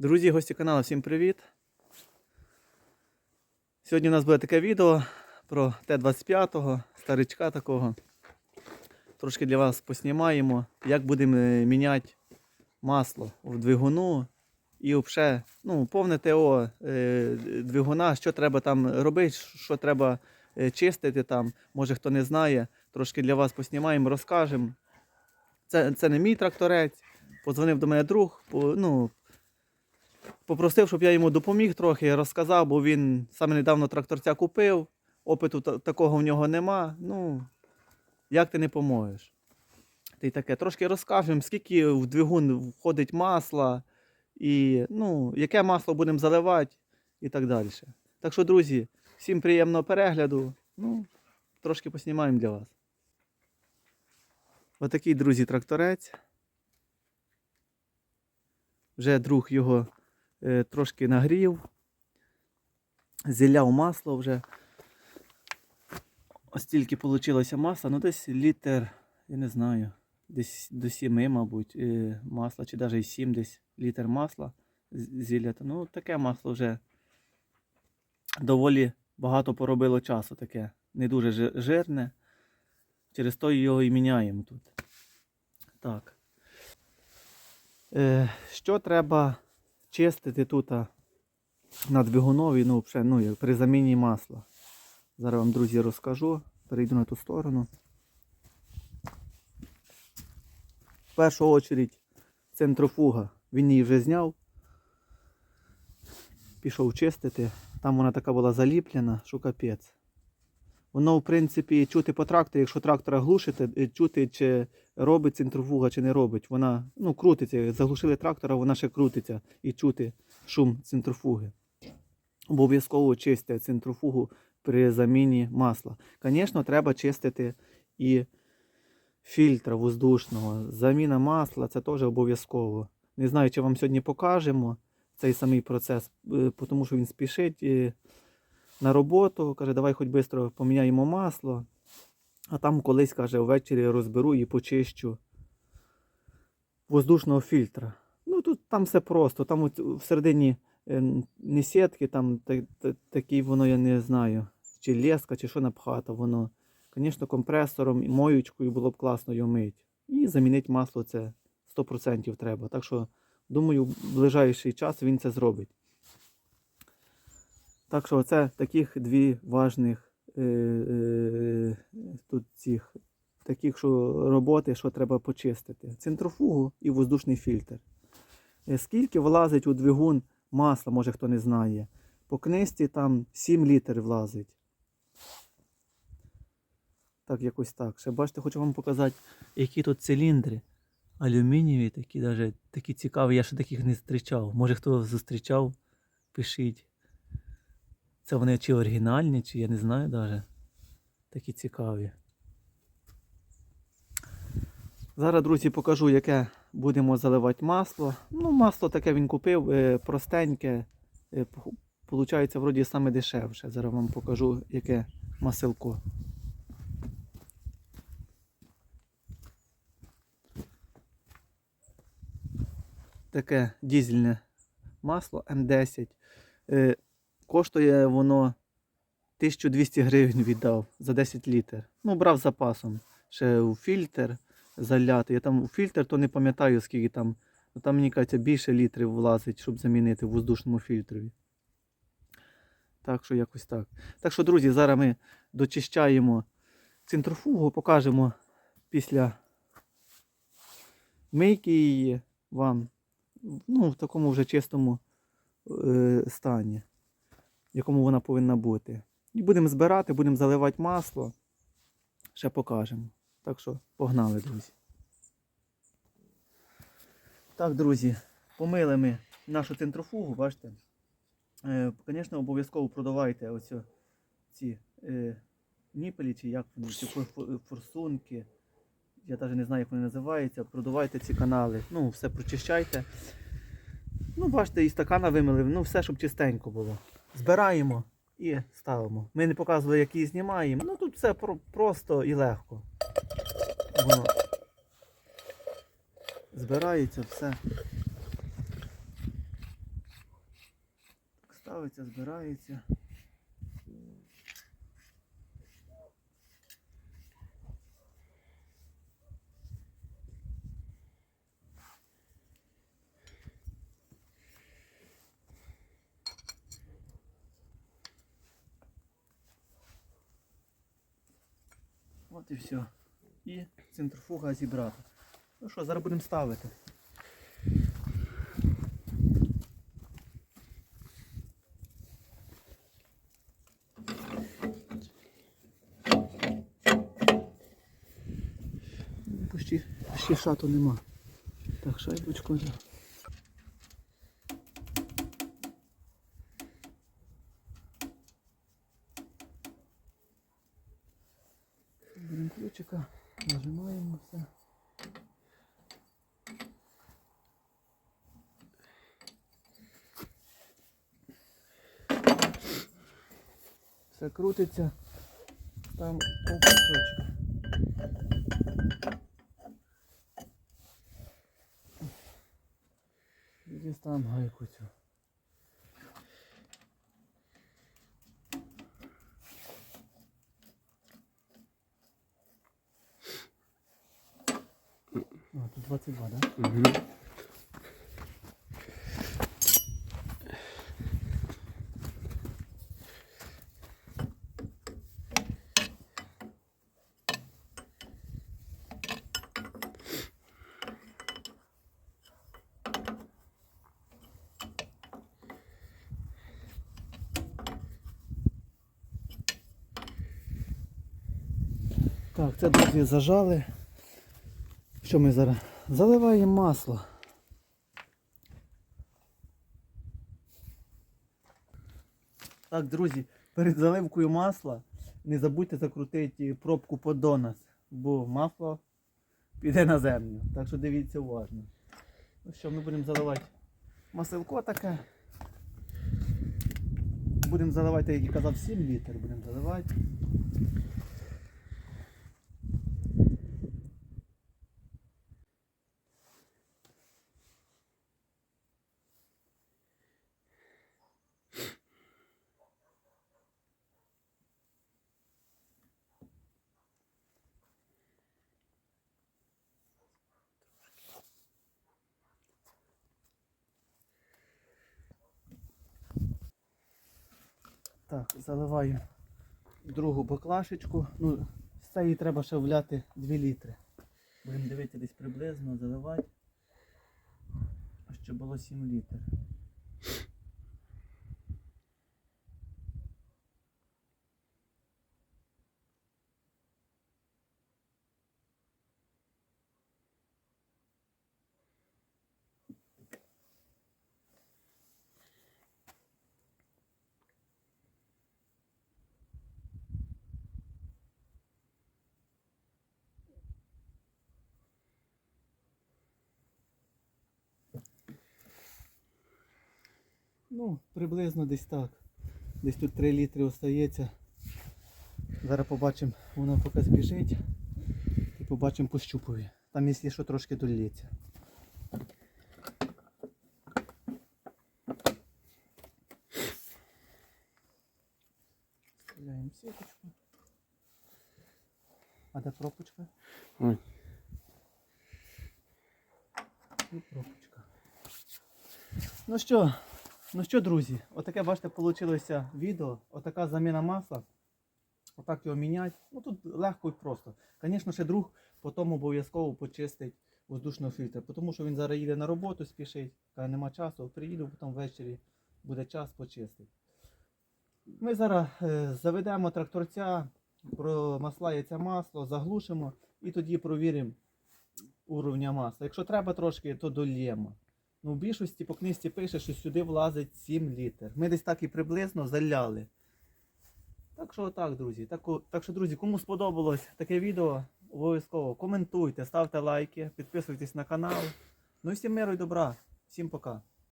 Друзі, гості каналу, всім привіт! Сьогодні у нас буде таке відео про Т-25, старичка такого. Трошки для вас поснімаємо, як будемо е, міняти масло в двигуну і взагалі ну, повне ТО е, двигуна, що треба там робити, що треба е, чистити там. Може хто не знає, трошки для вас поснімаємо, розкажемо. Це, це не мій тракторець. Подзвонив до мене друг, ну, попросив, щоб я йому допоміг трохи, розказав, бо він саме недавно тракторця купив, опиту такого в нього нема. Ну, як ти не поможеш? Ти й таке, трошки розкажемо, скільки в двигун входить масла, і ну, яке масло будемо заливати і так далі. Так що, друзі, всім приємного перегляду. Ну, трошки поснімаємо для вас. Отакий, друзі, тракторець. Вже друг його трошки нагрів. Зіляв масло вже. Ось тільки вийшло масла, ну десь літр, я не знаю, десь до 7, мабуть, е, масла, чи навіть 7 десь літр масла з- зілляти. Ну, таке масло вже доволі багато поробило часу таке. Не дуже жирне. Через то його і міняємо тут. Так. Е, що треба чистити тут на двигунові, ну, ну, як при заміні масла. Зараз вам, друзі, розкажу. Перейду на ту сторону. В першу чергу центрофуга. Він її вже зняв. Пішов чистити. Там вона така була заліплена, що капець. Воно, в принципі, чути по трактору, якщо трактора глушите, чути, чи робить центрофуга, чи не робить. Вона ну, крутиться. Заглушили трактора, вона ще крутиться і чути шум центрофуги. Обов'язково чистите центрофугу при заміні масла. Звісно, треба чистити і фільтра воздушного. Заміна масла це теж обов'язково. Не знаю, чи вам сьогодні покажемо цей самий процес, е, тому що він спішить е, на роботу. Каже, давай хоч швидко поміняємо масло. А там колись, каже, ввечері розберу і почищу воздушного фільтра. Ну тут там все просто. Там от всередині е, не сітки, там та- та- такі воно, я не знаю, чи леска, чи що напхато. Воно, звісно, компресором і моючкою було б класно його мити. І замінити масло це 100% треба. Так що, думаю, в ближайший час він це зробить. Так що це таких дві важних е, е, тут цих таких що роботи, що треба почистити. Центрофугу і воздушний фільтр. Е, Скільки влазить у двигун масла, може хто не знає. По книжці там 7 літр влазить. Так, якось так. Ще бачите, хочу вам показати, які тут циліндри. Алюмінієві, такі даже, такі цікаві, я ще таких не зустрічав. Може хто зустрічав, пишіть. Це вони чи оригінальні, чи я не знаю навіть. Такі цікаві. Зараз, друзі, покажу, яке будемо заливати масло. Ну, масло таке він купив, е, простеньке. Е, Получається, вроді саме дешевше. Зараз вам покажу, яке маселко. Таке дізельне масло М10. Коштує воно 1200 гривень віддав за 10 літр. Ну, брав запасом. Ще у фільтр заляти. Я там у фільтр, то не пам'ятаю, скільки там. Там, мені кажеться, більше літрів влазить, щоб замінити в воздушному фільтрові. Так що якось так. Так що, друзі, зараз ми дочищаємо центрофугу, покажемо після мийки її вам ну, в такому вже чистому е, стані, якому вона повинна бути. І будемо збирати, будемо заливати масло. Ще покажемо. Так що погнали, друзі. Так, друзі, помили ми нашу центрофугу, бачите. Е, Звісно, обов'язково продавайте оці ці е, ніпелі, чи як вони, ці фор- фор- форсунки. Я навіть не знаю, як вони називаються. Продавайте ці канали. Ну, все прочищайте. Ну, бачите, і стакана вимили, ну все, щоб чистенько було збираємо і ставимо. Ми не показували, які знімаємо. Ну тут все просто і легко. Воно збирається все. Ставиться, збирається. От і все. І центрифуга зібрата. Ну що, зараз будемо ставити. Почти, почти шату нема. Так, шайбочку. Ключика, нажимаємо все. Все крутиться. Там. І дістанемо гайку цю. А, тут 22, да? Угу. Так, це друзі зажали. Що ми зараз? Заливаємо масло. Так, друзі, перед заливкою масла не забудьте закрутити пробку по донас, бо масло піде на землю. Так що дивіться уважно. Ну що, ми будемо заливати маселко таке. Будемо заливати, як я казав, 7 літр будемо заливати. Так, заливаю другу баклашечку. Ну, з цієї треба ще вляти 2 літри. Будемо дивитися десь приблизно, заливати. Щоб було 7 літр. Ну, приблизно десь так. Десь тут 3 літри остається. Зараз побачимо, воно поки збіжить. І побачимо по щупові. Там, якщо що, трошки долється. Вставляємо сіточку. А де пропочка? Ой. І пропочка. Ну що, ну що, друзі, отаке, бачите, вийшло відео. Отака заміна масла. Отак його міняти. Ну тут легко і просто. Звісно, ще друг потім обов'язково почистить воздушний фільтр, тому що він зараз їде на роботу, спішить, каже, нема часу, приїду, потім ввечері буде час почистить. Ми зараз е, заведемо тракторця, промаслається масло, заглушимо і тоді провіримо уровня масла. Якщо треба трошки, то дольємо. Ну, в більшості по книжці пише, що сюди влазить 7 літр. Ми десь так і приблизно заляли. Так що так, друзі. Так, так що, друзі, кому сподобалось таке відео, обов'язково коментуйте, ставте лайки, підписуйтесь на канал. Ну і всім миру і добра. Всім пока.